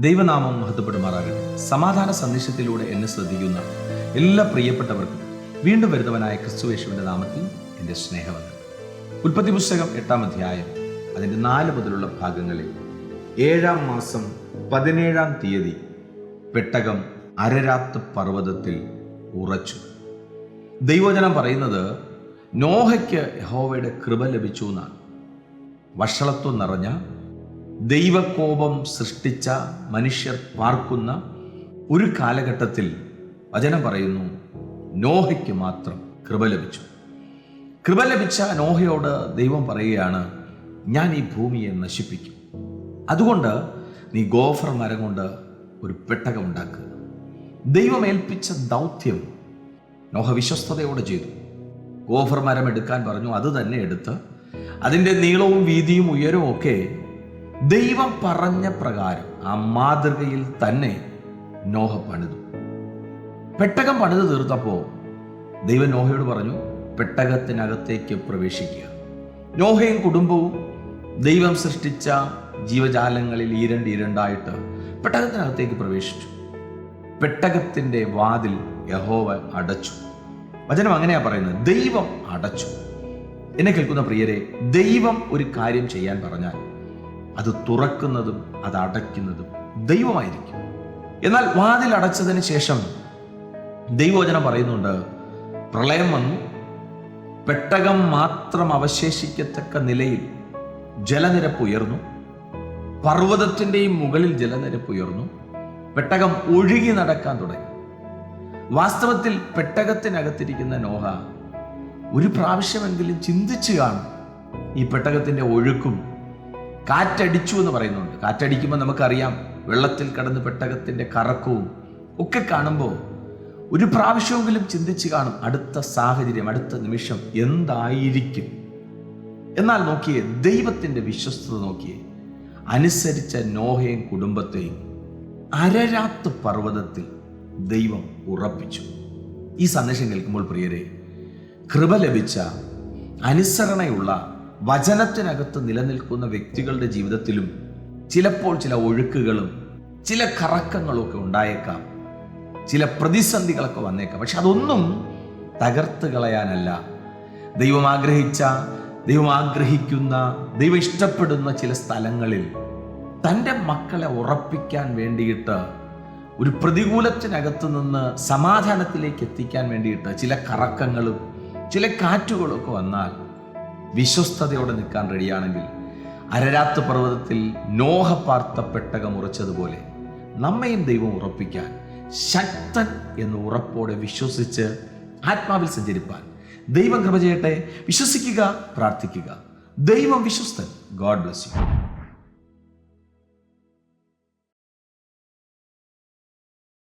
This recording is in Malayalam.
ദൈവനാമം മഹത്വപ്പെടുമാറാകട്ടെ. സമാധാന സന്ദേശത്തിലൂടെ എന്നെ ശ്രദ്ധിക്കുന്ന എല്ലാ പ്രിയപ്പെട്ടവർക്കും വീണ്ടും വരുന്നവനായ ക്രിസ്തുവേശുവിന്റെ നാമത്തിൽ എന്റെ സ്നേഹമുണ്ട് ഉൽപ്പത്തി പുസ്തകം എട്ടാം അധ്യായം അതിന്റെ നാല് മുതലുള്ള ഭാഗങ്ങളിൽ ഏഴാം മാസം പതിനേഴാം തീയതി പെട്ടകം അരരാത്ത് പർവതത്തിൽ ഉറച്ചു. ദൈവജനം പറയുന്നത് നോഹയ്ക്ക് യഹോവയുടെ കൃപ ലഭിച്ചു എന്നാണ്. വഷളത്വം നിറഞ്ഞ ദൈവകോപം സൃഷ്ടിച്ച മനുഷ്യർ പാർക്കുന്ന ഒരു കാലഘട്ടത്തിൽ വചനം പറയുന്നു നോഹയ്ക്ക് മാത്രം കൃപ ലഭിച്ചു. കൃപ ലഭിച്ച നോഹയോട് ദൈവം പറയുകയാണ് ഞാൻ ഈ ഭൂമിയെ നശിപ്പിക്കും. അതുകൊണ്ട് നീ ഗോഫർ മരം കൊണ്ട് ഒരു പെട്ടകം ഉണ്ടാക്കുക. ദൈവം ഏൽപ്പിച്ച ദൗത്യം നോഹ വിശ്വസ്തയോടെ ചെയ്തു. ഗോഫർ മരം എടുക്കാൻ പറഞ്ഞു അത് തന്നെ എടുത്ത് അതിന്റെ നീളവും വീതിയും ഉയരവും ഒക്കെ ദൈവം പറഞ്ഞ പ്രകാരം ആ മാതൃകയിൽ തന്നെ നോഹ പണിതു. പെട്ടകം പണിത് തീർത്തപ്പോൾ ദൈവം നോഹയോട് പറഞ്ഞു പെട്ടകത്തിനകത്തേക്ക് പ്രവേശിക്കുക. നോഹയും കുടുംബവും ദൈവം സൃഷ്ടിച്ച ജീവജാലങ്ങളിൽ ഈരണ്ട് ഈരണ്ടായിട്ട് പെട്ടകത്തിനകത്തേക്ക് പ്രവേശിച്ചു. പെട്ടകത്തിന്റെ വാതിൽ യഹോവ അടച്ചു. വചനം അങ്ങനെയാ പറയുന്നത് ദൈവം അടച്ചു. എന്നെ കേൾക്കുന്ന പ്രിയരെ ദൈവം ഒരു കാര്യം ചെയ്യാൻ പറഞ്ഞാൽ അത് തുറക്കുന്നതും അത് അടയ്ക്കുന്നതും ദൈവമായിരിക്കും. എന്നാൽ വാതിൽ അടച്ചതിന് ശേഷം ദൈവവചനം പറയുന്നുണ്ട് പ്രളയം വന്നു. പെട്ടകം മാത്രം അവശേഷിക്കത്തക്ക നിലയിൽ ജലനിരപ്പ് ഉയർന്നു. പർവതത്തിന്റെയും മുകളിൽ ജലനിരപ്പ് ഉയർന്നു. പെട്ടകം ഒഴുകി നടക്കാൻ തുടങ്ങി. വാസ്തവത്തിൽ പെട്ടകത്തിനകത്തിരിക്കുന്ന നോഹ ഒരു പ്രാവശ്യമെങ്കിലും ചിന്തിച്ചു കാണും ഈ പെട്ടകത്തിന്റെ ഒഴുക്കും കാറ്റടിച്ചു എന്ന് പറയുന്നുണ്ട്. കാറ്റടിക്കുമ്പോൾ നമുക്കറിയാം വെള്ളത്തിൽ കടന്ന് പെട്ടകത്തിന്റെ കറക്കവും ഒക്കെ കാണുമ്പോൾ ഒരു പ്രാവശ്യമെങ്കിലും ചിന്തിച്ച് കാണും അടുത്ത സാഹചര്യം അടുത്ത നിമിഷം എന്തായിരിക്കും? എന്നാൽ നോക്കിയേ ദൈവത്തിന്റെ വിശ്വസ്തത നോക്കിയേ അനുസരിച്ച നോഹയും കുടുംബത്തെയും അരരാത്ത് പർവതത്തിൽ ദൈവം ഉറപ്പിച്ചു. ഈ സന്ദേശം കേൾക്കുമ്പോൾ പ്രിയരെ കൃപ ലഭിച്ച അനുസരണയുള്ള വചനത്തിനകത്ത് നിലനിൽക്കുന്ന വ്യക്തികളുടെ ജീവിതത്തിലും ചിലപ്പോൾ ചില ഒഴുക്കുകളും ചില കറക്കങ്ങളും ഒക്കെ ഉണ്ടായേക്കാം. ചില പ്രതിസന്ധികളൊക്കെ വന്നേക്കാം. പക്ഷെ അതൊന്നും തകർത്ത് കളയാനല്ല. ദൈവം ആഗ്രഹിച്ച ദൈവം ആഗ്രഹിക്കുന്ന ദൈവം ഇഷ്ടപ്പെടുന്ന ചില സ്ഥലങ്ങളിൽ തന്റെ മക്കളെ ഉറപ്പിക്കാൻ വേണ്ടിയിട്ട് ഒരു പ്രതികൂലത്തിനകത്ത് നിന്ന് സമാധാനത്തിലേക്ക് എത്തിക്കാൻ വേണ്ടിയിട്ട് ചില കറക്കങ്ങളും ചില കാറ്റുകളും ഒക്കെ വന്നാൽ വിശ്വസ്തയോടെ നിൽക്കാൻ റെഡിയാണെങ്കിൽ അരരാത്ത് പർവതത്തിൽ നോഹ പാർത്ത പെട്ടകം ഉറച്ചതുപോലെ നമ്മയും ദൈവം ഉറപ്പിക്കാൻ ശക്തൻ എന്ന് ഉറപ്പോടെ വിശ്വസിച്ച് ആത്മാവിൽ സഞ്ചരിപ്പാൻ. ദൈവം കൃപ ചെയ്യട്ടെ. വിശ്വസിക്കുക പ്രാർത്ഥിക്കുക. ദൈവം വിശ്വസ്തൻ. God bless you